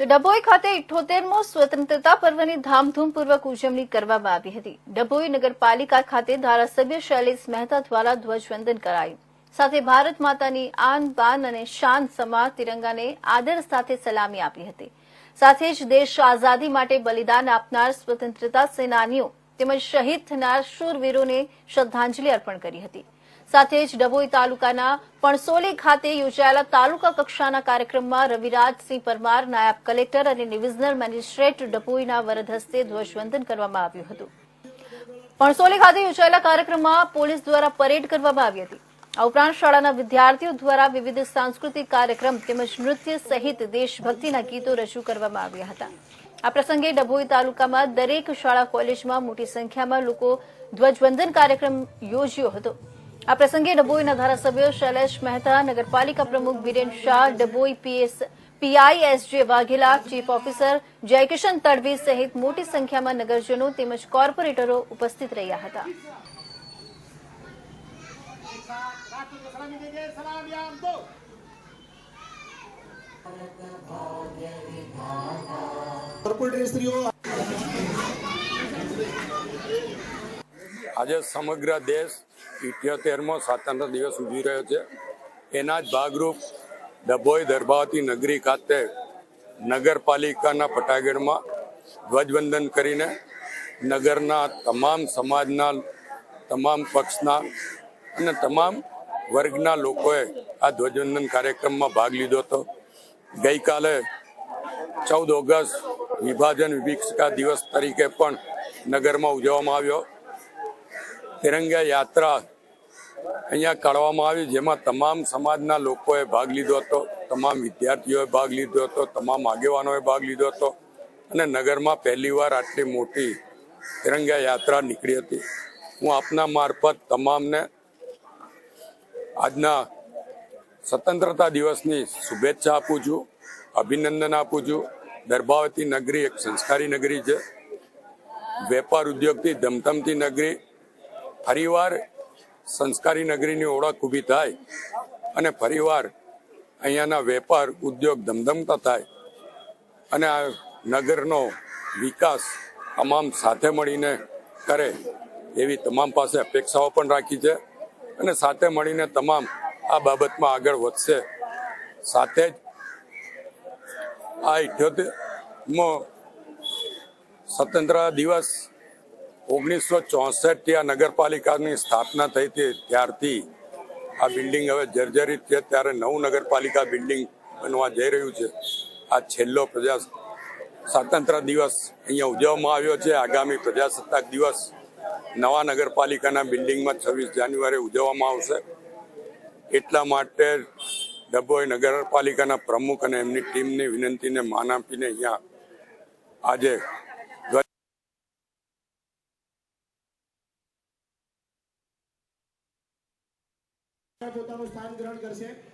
તો ડભોઈ ખાતે ઇઠોતેરમો સ્વતંત્રતા પર્વની ધામધૂમપૂર્વક ઉજવણી કરવામાં આવી હતી. ડભોઈ નગરપાલિકા ખાતે ધારાસભ્ય શૈલેષ મહેતા દ્વારા ધ્વજવંદન કરાયું. સાથે ભારત માતાની આન બાન અને શાન સમા તિરંગાને આદર સાથે સલામી આપી હતી. સાથે જ દેશ આઝાદી માટે બલિદાન આપનાર સ્વતંત્રતા સેનાનીઓ તેમજ શહીદ થનાર શૂરવીરોને શ્રદ્ધાંજલિ અર્પણ કરી હતી. સાથે જ ડભોઈ તાલુકાના પણસોલી ખાતે યોજાયેલા તાલુકા કક્ષાના કાર્યક્રમમાં રવિરાજસિંહ પરમાર, નાયબ કલેક્ટર અને ડિવિઝનલ મેજિસ્ટ્રેટ ડભોઈના વરદ હસ્તે ધ્વજવંદન કરવામાં આવ્યું હતું. પણસોલી ખાતે યોજાયેલા કાર્યક્રમમાં પોલીસ દ્વારા પરેડ કરવામાં આવી હતી. આ ઉપરાંત શાળાના વિદ્યાર્થીઓ દ્વારા વિવિધ સાંસ્કૃતિક કાર્યક્રમ તેમજ નૃત્ય સહિત દેશભક્તિના ગીતો રજૂ કરવામાં આવ્યા હતા. આ પ્રસંગે ડભોઈ તાલુકામાં દરેક શાળા કોલેજમાં મોટી સંખ્યામાં લોકો ધ્વજવંદન કાર્યક્રમ યોજ્યો હતો. આ પ્રસંગે ડભોઈના ધારાસભ્ય શૈલેષ મહેતા નગરપાલિકા પ્રમુખ Biren Shah Dabhoi PS PI SJ Vaghela chief officer Jaykishan Tadvi સહિત મોટી સંખ્યામાં નગરજનો તેમજ કોર્પોરેટરો ઉપસ્થિત રહ્યા હતા. આજે સમગ્ર દેશ ઇઠ્યોતેરમો સ્વાતંત્ર્ય દિવસ ઉજવી રહ્યો છે. એના જ ભાગરૂપ ડભોઈ દરબાવતી નગરી ખાતે નગરપાલિકાના પટાગઢમાં ધ્વજવંદન કરીને નગરના તમામ સમાજના, તમામ પક્ષના અને તમામ વર્ગના લોકોએ આ ધ્વજવંદન કાર્યક્રમમાં ભાગ લીધો હતો. ગઈકાલે ચૌદ ઓગસ્ટ વિભાજન વિભીક્ષિકા દિવસ તરીકે પણ નગરમાં ઉજવવામાં આવ્યો. તિરંગા યાત્રા અહીંયા કાઢવામાં આવી જેમાં તમામ સમાજના લોકોએ ભાગ લીધો હતો, તમામ વિદ્યાર્થીઓએ ભાગ લીધો હતો, તમામ આગેવાનોએ ભાગ લીધો હતો અને નગરમાં પહેલીવાર આટલી મોટી તિરંગા યાત્રા નીકળી હતી. હું આપના મારફત તમામને આજના સ્વતંત્રતા દિવસની શુભેચ્છા આપું છું, અભિનંદન આપું છું. દર્ભાવતી નગરી એક સંસ્કારી નગરી છે. વેપાર ઉદ્યોગથી ધમધમતી નગરી. ફરીવાર સંસ્કારી નગરીની ઓળખ ઊભી થાય અને ફરીવાર અહીંયાના વેપાર, ઉદ્યોગ ધમધમતા થાય અને આ નગરનો વિકાસ તમામ સાથે મળીને કરે એવી તમામ પાસે અપેક્ષાઓ પણ રાખી છે અને સાથે મળીને તમામ આ બાબતમાં આગળ વધશે. સાથે જ આ ઇઠ્યોતેરમો સ્વતંત્ર દિવસ ઓગણીસો ચોસઠથી આ નગરપાલિકાની સ્થાપના થઈ હતી. ત્યારથી આ બિલ્ડિંગ હવે જર્જરિત છે. ત્યારે નવું નગરપાલિકા બિલ્ડિંગ બનવા જઈ રહ્યું છે. આ છેલ્લો પ્રજા સ્વાતંત્ર દિવસ અહીંયા ઉજવવામાં આવ્યો છે. આગામી પ્રજાસત્તાક દિવસ નવા નગરપાલિકાના બિલ્ડિંગમાં છવ્વીસ જાન્યુઆરી ઉજવવામાં આવશે. એટલા માટે ડભોઈ નગરપાલિકાના પ્રમુખ અને એમની ટીમની વિનંતીને માન આપીને અહીંયા આજે પોતાનું સ્થાન ગ્રહણ કરશે.